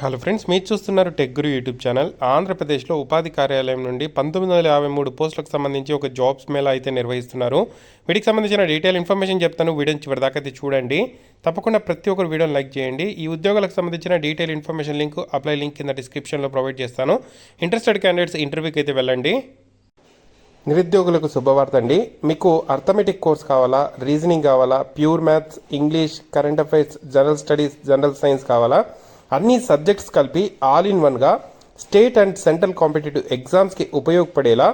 Hello friends మీరు చూస్తున్నారు tech గురు YouTube channel ఆంధ్రప్రదేశ్లో ఉపాధి కార్యాలయం నుండి పంతొమ్మిది వందల యాభై మూడు పోస్టులకు సంబంధించి ఒక జాబ్స్ మేళా అయితే నిర్వహిస్తున్నారు. వీటికి సంబంధించిన డీటెయిల్ ఇన్ఫర్మేషన్ చెప్తాను. వీడియోని చివరిదాకా అయితే చూడండి. తప్పకుండా ప్రతి ఒక్కరు వీడియోని లైక్ చేయండి. ఈ ఉద్యోగాలకు సంబంధించిన detail information link apply link కింద డిస్క్రిప్షన్లో ప్రొవైడ్ చేస్తాను. ఇంట్రెస్టెడ్ క్యాండిడేట్స్ ఇంటర్వ్యూకి అయితే వెళ్ళండి. నిరుద్యోగులకు శుభవార్త అండి. మీకు అర్థమెటిక్ కోర్స్ కావాలా? రీజనింగ్ కావాలా? Pure maths English current affairs general studies general science కావాలా? అన్ని సబ్జెక్ట్స్ కలిపి ఆల్ ఇన్ వన్గా స్టేట్ అండ్ సెంట్రల్ కాంపిటేటివ్ ఎగ్జామ్స్కి ఉపయోగపడేలా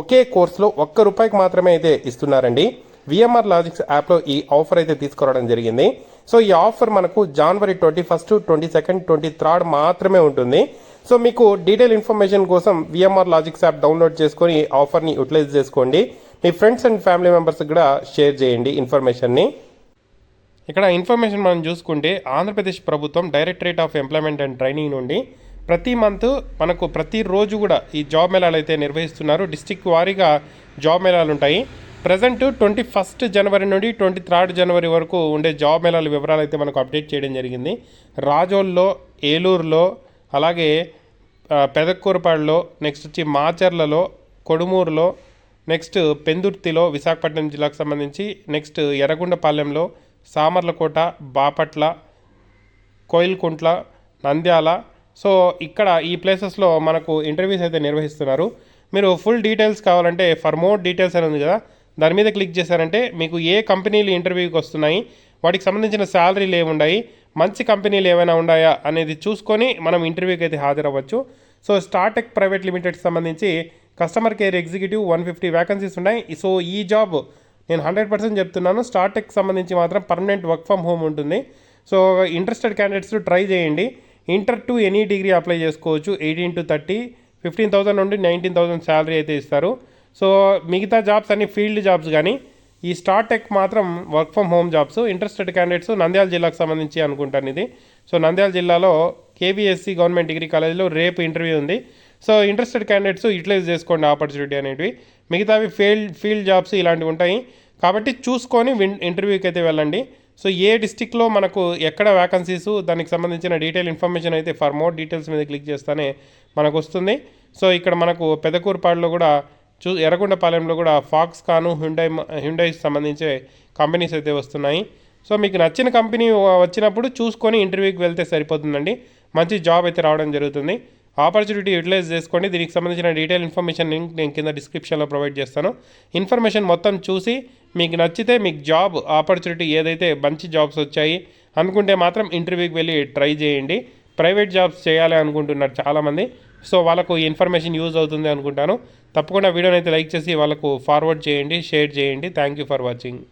ఒకే కోర్సులో ఒక్క రూపాయికి మాత్రమే అయితే ఇస్తున్నారండి. విఎంఆర్ లాజిక్స్ యాప్లో ఈ ఆఫర్ అయితే తీసుకురావడం జరిగింది. సో ఈ ఆఫర్ మనకు జనవరి twenty first twenty second twenty third మాత్రమే ఉంటుంది. సో మీకు డీటెయిల్ ఇన్ఫర్మేషన్ కోసం విఎంఆర్ లాజిక్స్ యాప్ డౌన్లోడ్ చేసుకొని ఆఫర్ని యూటిలైజ్ చేసుకోండి. మీ ఫ్రెండ్స్ అండ్ ఫ్యామిలీ మెంబర్స్కి కూడా షేర్ చేయండి ఇన్ఫర్మేషన్ని ఇక్కడ ఇన్ఫర్మేషన్ మనం చూసుకుంటే ఆంధ్రప్రదేశ్ ప్రభుత్వం directorate of employment and training నుండి ప్రతి మంత్ మనకు ప్రతిరోజు కూడా ఈ జాబ్ మేళాలు అయితే నిర్వహిస్తున్నారు. డిస్టిక్ వారీగా జాబ్ మేళాలు ఉంటాయి. ప్రజెంట్ ట్వంటీ ఫస్ట్ జనవరి నుండి ట్వంటీ థర్డ్ జనవరి వరకు ఉండే జాబ్ మేళాల వివరాలు అయితే మనకు అప్డేట్ చేయడం జరిగింది. రాజోల్లో ఏలూరులో అలాగే పెదక్కూరుపాడులో నెక్స్ట్ వచ్చి మాచర్లలో కొడుమూరులో నెక్స్ట్ పెందుర్తిలో విశాఖపట్నం జిల్లాకు సంబంధించి నెక్స్ట్ ఎర్రగొండపాలెంలో సామర్లకోట బాపట్ల కోయిల్కుంట్ల నంద్యాల. సో ఇక్కడ ఈ ప్లేసెస్లో మనకు ఇంటర్వ్యూస్ అయితే నిర్వహిస్తున్నారు. మీరు ఫుల్ డీటెయిల్స్ కావాలంటే ఫర్ మోర్ డీటెయిల్స్ అని ఉంది కదా దాని మీద క్లిక్ చేశారంటే మీకు ఏ కంపెనీలు ఇంటర్వ్యూకి వస్తున్నాయి వాటికి సంబంధించిన శాలరీలు ఏమున్నాయి మంచి కంపెనీలు ఏమైనా ఉన్నాయా అనేది చూసుకొని మనం ఇంటర్వ్యూకి అయితే హాజరవ్వచ్చు. సో స్టార్టెక్ ప్రైవేట్ లిమిటెడ్ సంబంధించి customer care executive one fifty vacancies ఉన్నాయి. సో ఈ జాబ్ నేను హండ్రెడ్ పర్సెంట్ చెప్తున్నాను. స్టార్టెక్ సంబంధించి మాత్రం పర్మనెంట్ వర్క్ ఫ్రమ్ హోమ్ ఉంటుంది. సో ఇంట్రెస్టెడ్ క్యాండిడేట్స్ ట్రై చేయండి. Inter to any degree apply చేసుకోవచ్చు. Eighteen to thirty fifteen thousand నుండి నైన్టీన్ థౌసండ్ శాలరీ అయితే ఇస్తారు. సో మిగతా జాబ్స్ అన్ని ఫీల్డ్ జాబ్స్ కానీ ఈ స్టార్టెక్ మాత్రం work from home jobs interested candidates Nandyal జిల్లాకు సంబంధించి అనుకుంటాను ఇది. సో నంద్యాల జిల్లాలో కేవీఎస్సీ గవర్నమెంట్ డిగ్రీ కాలేజ్లో రేపు ఇంటర్వ్యూ ఉంది. సో ఇంట్రెస్టెడ్ క్యాండిడేట్స్ యూటిలైజ్ చేసుకోండి ఆపర్చునిటీ అనేటివి. మిగతావి ఫీల్డ్ ఫీల్డ్ జాబ్స్ ఇలాంటివి ఉంటాయి. కాబట్టి చూసుకొని విన్ ఇంటర్వ్యూకి అయితే వెళ్ళండి. సో ఏ డిస్టిక్లో మనకు ఎక్కడ వ్యాకన్సీస్ దానికి సంబంధించిన డీటెయిల్ ఇన్ఫర్మేషన్ అయితే ఫర్ మోర్ డీటెయిల్స్ మీద క్లిక్ చేస్తానే మనకు వస్తుంది. సో ఇక్కడ మనకు పెదకూరుపాడులో కూడా చూ ఎర్రగొండపాలెంలో కూడా ఫాక్స్ కాను హ్యుండై హ్యుండైస్ సంబంధించే కంపెనీస్ అయితే వస్తున్నాయి. సో మీకు నచ్చిన కంపెనీ వచ్చినప్పుడు చూసుకొని ఇంటర్వ్యూకి వెళ్తే సరిపోతుందండి. మంచి జాబ్ అయితే రావడం జరుగుతుంది. ఆపర్చునిటీ యూటిలైజ్ చేసుకోండి దీనికి సంబంధించిన డీటెయిల్ ఇన్ఫర్మేషన్ లింక్ నేను కింద డిస్క్రిప్షన్లో ప్రొవైడ్ చేస్తాను. ఇన్ఫర్మేషన్ మొత్తం చూసి మీకు నచ్చితే మీకు జాబ్ ఆపర్చునిటీ ఏదైతే మంచి జాబ్స్ వచ్చాయి అనుకుంటే మాత్రం ఇంటర్వ్యూకి వెళ్ళి ట్రై చేయండి. ప్రైవేట్ జాబ్స్ చేయాలి అనుకుంటున్నారు చాలామంది. సో వాళ్ళకు ఈ ఇన్ఫర్మేషన్ యూజ్ అవుతుంది అనుకుంటాను. తప్పకుండా వీడియోని అయితే లైక్ చేసి వాళ్ళకు ఫార్వర్డ్ చేయండి షేర్ చేయండి. Thank you for watching.